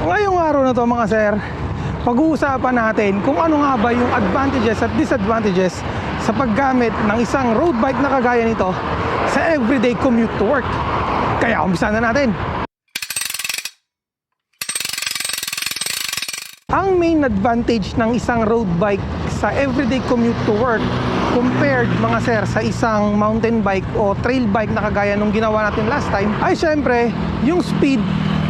Ngayong araw na to mga sir, pag-uusapan natin kung ano nga ba yung advantages at disadvantages sa paggamit ng isang road bike na kagaya nito sa everyday commute to work. Kaya umpisa na natin. Ang main advantage ng isang road bike sa everyday commute to work compared mga sir sa isang mountain bike o trail bike na kagaya nung ginawa natin last time ay syempre yung speed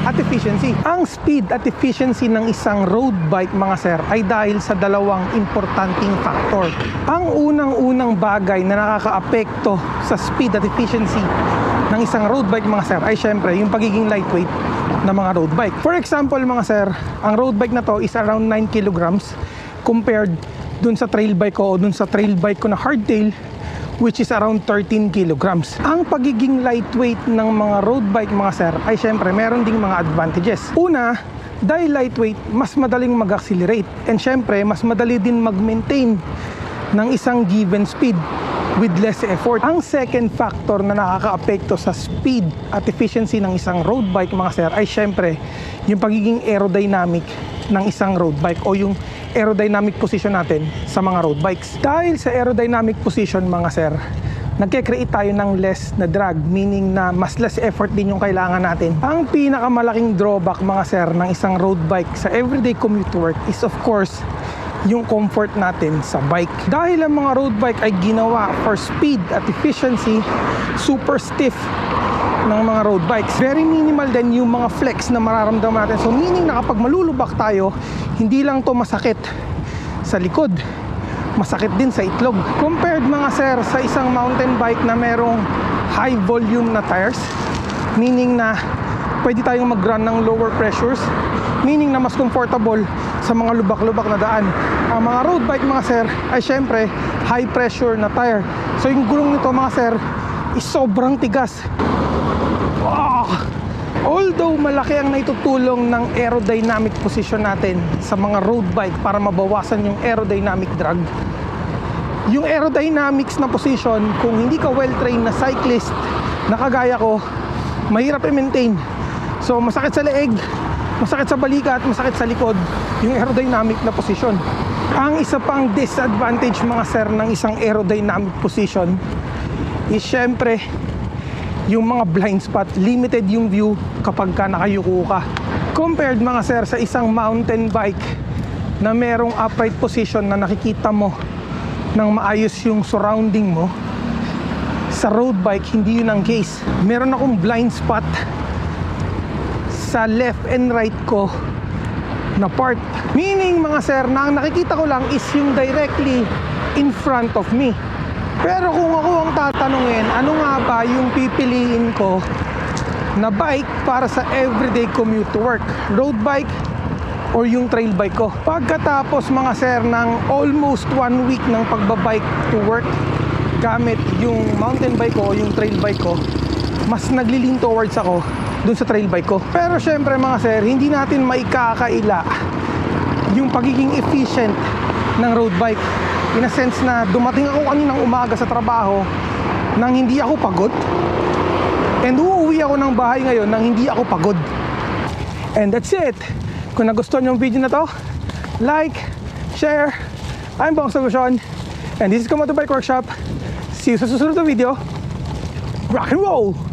at efficiency. Ang speed at efficiency ng isang road bike mga sir ay dahil sa dalawang importanteng factor. Ang unang-unang bagay na nakakaapekto sa speed at efficiency ng isang road bike mga sir ay syempre yung pagiging lightweight ng mga road bike. For example mga sir, ang road bike na to is around 9 kilograms compared dun sa trail bike ko o dun sa trail bike ko na hardtail which is around 13 kilograms. Ang pagiging lightweight ng mga road bike mga sir ay syempre meron ding mga advantages. Una, dahil lightweight, mas madaling mag-accelerate and syempre mas madali din mag-maintain ng isang given speed with less effort. Ang second factor na nakakaapekto sa speed at efficiency ng isang road bike mga sir ay syempre yung pagiging aerodynamic ng isang road bike o yung aerodynamic position natin sa mga road bikes. Dahil sa aerodynamic position mga sir, nagke-create tayo ng less na drag, meaning na mas less effort din yung kailangan natin. Ang pinakamalaking drawback mga sir ng isang road bike sa everyday commute work is of course yung comfort natin sa bike. Dahil ang mga road bike ay ginawa for speed at efficiency, super stiff ng mga road bikes. Very minimal din yung mga flex na mararamdaman natin. So meaning na kapag malulubak tayo, hindi lang to masakit sa likod, masakit din sa itlog. Compared mga sir sa isang mountain bike na merong high volume na tires, meaning na pwede tayong mag-run ng lower pressures, meaning na mas comfortable sa mga lubak-lubak na daan. Ang mga road bike mga sir ay syempre high pressure na tire. So yung gulong nito mga sir is sobrang tigas. Although malaki ang naitutulong ng aerodynamic position natin sa mga road bike para mabawasan yung aerodynamic drag, yung aerodynamics na position, kung hindi ka well-trained na cyclist na kagaya ko, mahirap i-maintain. So masakit sa leeg, masakit sa balikat, masakit sa likod, yung aerodynamic na position. Ang isa pang disadvantage mga sir ng isang aerodynamic position is syempre yung mga blind spot, limited yung view kapag ka nakayuko ka. Compared mga sir sa isang mountain bike na merong upright position na nakikita mo ng maayos yung surrounding mo, sa road bike, hindi yun ang case. Meron akong blind spot sa left and right ko na part. Meaning mga sir, na ang nakikita ko lang is yung directly in front of me. Pero kung ako ang tatanungin, ano nga ba yung pipiliin ko na bike para sa everyday commute to work? Road bike or yung trail bike ko? Pagkatapos mga sir ng almost one week ng pagbabike to work gamit yung mountain bike ko o yung trail bike ko, mas naglilin towards ako dun sa trail bike ko. Pero syempre mga sir, hindi natin maikakaila yung pagiging efficient ng road bike in a sense na dumating ako kaninang umaga sa trabaho nang hindi ako pagod. And uuwi ako ng bahay ngayon nang hindi ako pagod. And that's it. Kung nagustuhan yung video na to like, share. I'm Bong Solution and this is Komodo Bike Workshop. See you sa susunod na video. Rock and roll